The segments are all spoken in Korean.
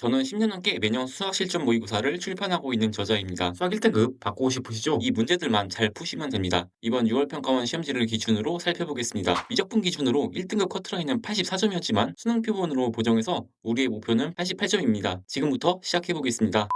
저는 10년 넘게 매년 수학 실전 모의고사를 출판하고 있는 저자입니다. 수학 1등급 받고 싶으시죠? 이 문제들만 잘 푸시면 됩니다. 이번 6월 평가원 시험지를 기준으로 살펴보겠습니다. 미적분 기준으로 1등급 커트라인은 84점이었지만 수능 표본으로 보정해서 우리의 목표는 88점입니다. 지금부터 시작해보겠습니다.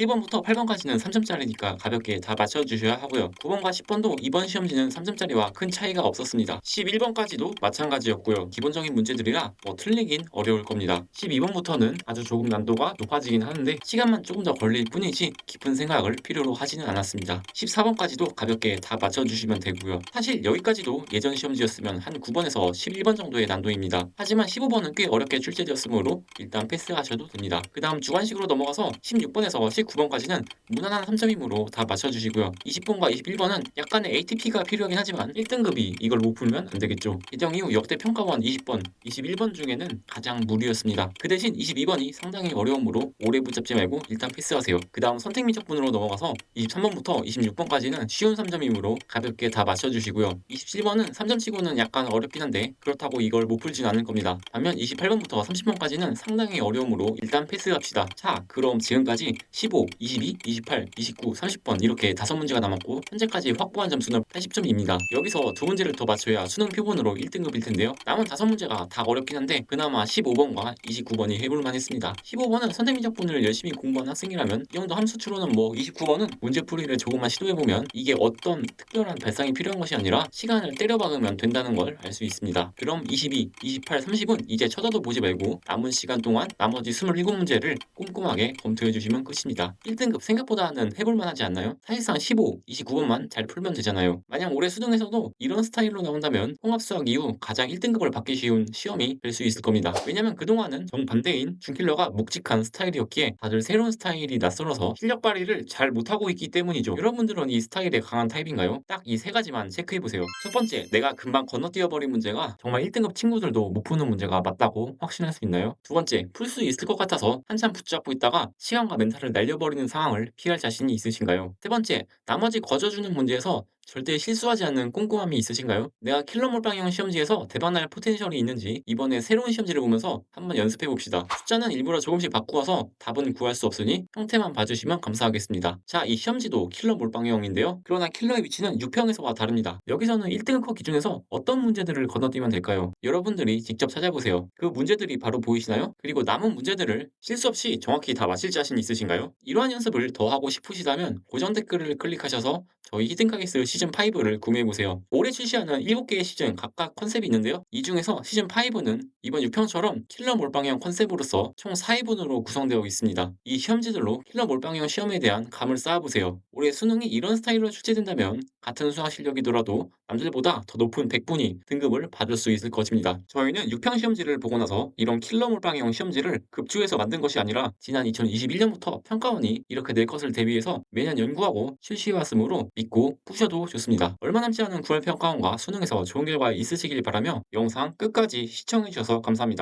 1번부터 8번까지는 3점짜리니까 가볍게 다 맞춰주셔야 하고요. 9번과 10번도 이번 시험지는 3점짜리와 큰 차이가 없었습니다. 11번까지도 마찬가지였고요. 기본적인 문제들이라 뭐 틀리긴 어려울 겁니다. 12번부터는 아주 조금 난도가 높아지긴 하는데 시간만 조금 더 걸릴 뿐이지 깊은 생각을 필요로 하지는 않았습니다. 14번까지도 가볍게 다 맞춰주시면 되고요. 사실 여기까지도 예전 시험지였으면 한 9번에서 11번 정도의 난도입니다. 하지만 15번은 꽤 어렵게 출제되었으므로 일단 패스하셔도 됩니다. 그 다음 주관식으로 넘어가서 16번에서 19번까지는 무난한 3점이므로 다 맞춰주시고요. 20번과 21번은 약간의 ATP가 필요하긴 하지만 1등급이 이걸 못 풀면 안 되겠죠. 개정 이후 역대 평가원 20번, 21번 중에는 가장 무리였습니다. 그 대신 22번이 상당히 어려움으로 오래 붙잡지 말고 일단 패스하세요. 그 다음 선택 미적분으로 넘어가서 23번부터 26번까지는 쉬운 3점이므로 가볍게 다 맞춰주시고요. 27번은 3점 치고는 약간 어렵긴 한데 그렇다고 이걸 못 풀진 않을 겁니다. 반면 28번부터 30번까지는 상당히 어려움으로 일단 패스합시다. 자, 그럼 지금까지 15, 22, 28, 29, 30번 이렇게 다섯 문제가 남았고 현재까지 확보한 점수는 80점입니다. 여기서 두 문제를 더 맞춰야 수능 표본으로 1등급일 텐데요. 남은 다섯 문제가 다 어렵긴 한데 그나마 15번과 29번이 해볼만 했습니다. 15번은 선택미적분을 열심히 공부한 학생이라면 이 정도 함수 추론은 뭐 29번은 문제풀이를 조금만 시도해보면 이게 어떤 특별한 발상이 필요한 것이 아니라 시간을 때려박으면 된다는 걸 알 수 있습니다. 그럼 22, 28, 30은 이제 쳐다도 보지 말고 남은 시간 동안 나머지 27문제를 꼼꼼하게 검토해 주시면 끝입니다. 1등급 생각보다는 해볼만 하지 않나요? 사실상 15, 29번만 잘 풀면 되잖아요. 만약 올해 수능에서도 이런 스타일로 나온다면 통합수학 이후 가장 1등급을 받기 쉬운 시험이 될 수 있을 겁니다. 왜냐면 그동안은 정반대인 준킬러가 묵직한 스타일이었기에 다들 새로운 스타일이 낯설어서 실력 발휘를 잘 못하고 있기 때문이죠. 여러분들은 이 스타일에 강한 타입인가요? 딱 이 세 가지만 체크해보세요. 첫 번째, 내가 금방 건너뛰어버린 문제가 정말 1등급 친구들도 못 푸는 문제가 맞다고 확신할 수 있나요? 두 번째, 풀 수 있을 것 같아서 한참 붙잡고 있다가 시간과 멘탈을 날려 버리는 상황을 피할 자신이 있으신가요? 세 번째, 나머지 거저주는 문제에서 절대 실수하지 않는 꼼꼼함이 있으신가요? 내가 킬러 몰빵형 시험지에서 대박날 포텐셜이 있는지 이번에 새로운 시험지를 보면서 한번 연습해 봅시다. 숫자는 일부러 조금씩 바꾸어서 답은 구할 수 없으니 형태만 봐주시면 감사하겠습니다. 자, 이 시험지도 킬러 몰빵형인데요. 그러나 킬러의 위치는 6평에서와 다릅니다. 여기서는 1등급 컷 기준에서 어떤 문제들을 건너뛰면 될까요? 여러분들이 직접 찾아보세요. 그 문제들이 바로 보이시나요? 그리고 남은 문제들을 실수 없이 정확히 다 맞힐 자신 있으신가요? 이러한 연습을 더 하고 싶으시다면 고정 댓글을 클릭하셔서 저희 히든카게스 시즌 5를 구매해 보세요. 올해 출시하는 7개의 시즌 각각 컨셉이 있는데요. 이 중에서 시즌 5는 이번 6평처럼 킬러 몰빵형 컨셉으로서 총 4회분으로 구성되어 있습니다. 이 시험지들로 킬러 몰빵형 시험에 대한 감을 쌓아보세요. 올해 수능이 이런 스타일로 출제된다면 같은 수학 실력이더라도 남들보다 더 높은 100분이 등급을 받을 수 있을 것입니다. 저희는 6평 시험지를 보고 나서 이런 킬러 몰빵형 시험지를 급주해서 만든 것이 아니라 지난 2021년부터 평가원이 이렇게 낼 것을 대비해서 매년 연구하고 실시해왔으므로 믿고 푸셔도 좋습니다. 얼마 남지 않은 9월 평가원과 수능에서 좋은 결과 있으시길 바라며 영상 끝까지 시청해주셔서 감사합니다.